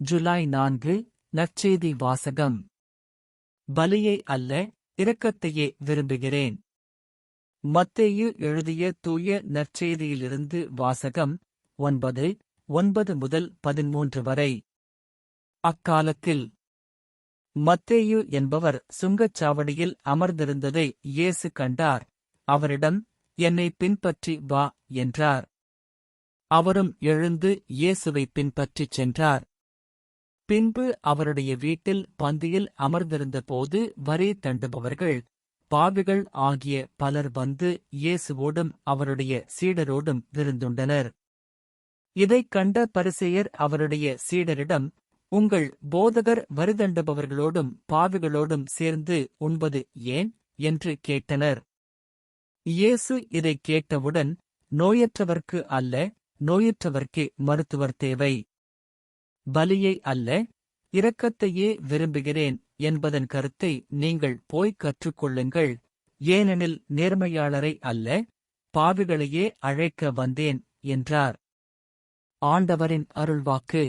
ஜூலை நான்கு நற்செய்தி வாசகம். பலியை அல்ல இரக்கத்தையே விரும்புகிறேன். மத்தேயு எழுதிய தூய நற்செய்தியிலிருந்து வாசகம் ஒன்பது ஒன்பது முதல் பதிமூன்று வரை. அக்காலத்தில் மத்தேயு என்பவர் சுங்கச்சாவடியில் அமர்ந்திருந்ததை இயேசு கண்டார். அவரிடம் என்னை பின்பற்றி வா என்றார். அவரும் எழுந்து இயேசுவை பின்பற்றிச் சென்றார். பின்பு அவருடைய வீட்டில் பந்தியில் அமர்ந்திருந்தபோது வரி தண்டுபவர்கள் பாவிகள் ஆகிய பலர் வந்து இயேசுவோடும் அவருடைய சீடரோடும் விருந்துண்டனர். இதைக் கண்ட பரிசெயர் அவருடைய சீடரிடம் உங்கள் போதகர் வரிதண்டுபவர்களோடும் பாவிகளோடும் சேர்ந்து உண்பது ஏன்? என்று கேட்டனர். இயேசு இதைக் கேட்டவுடன் நோயற்றவர்க்கு அல்ல நோயற்றவர்க்கே மருத்துவர் தேவை. பலியை அல்ல இரக்கத்தையே விரும்புகிறேன் என்பதன் கருத்தை நீங்கள் போய்க் கற்றுக்கொள்ளுங்கள். ஏனெனில் நேர்மையாளரை அல்ல பாவிகளையே அழைக்க வந்தேன் என்றார். ஆண்டவரின் அருள்வாக்கு.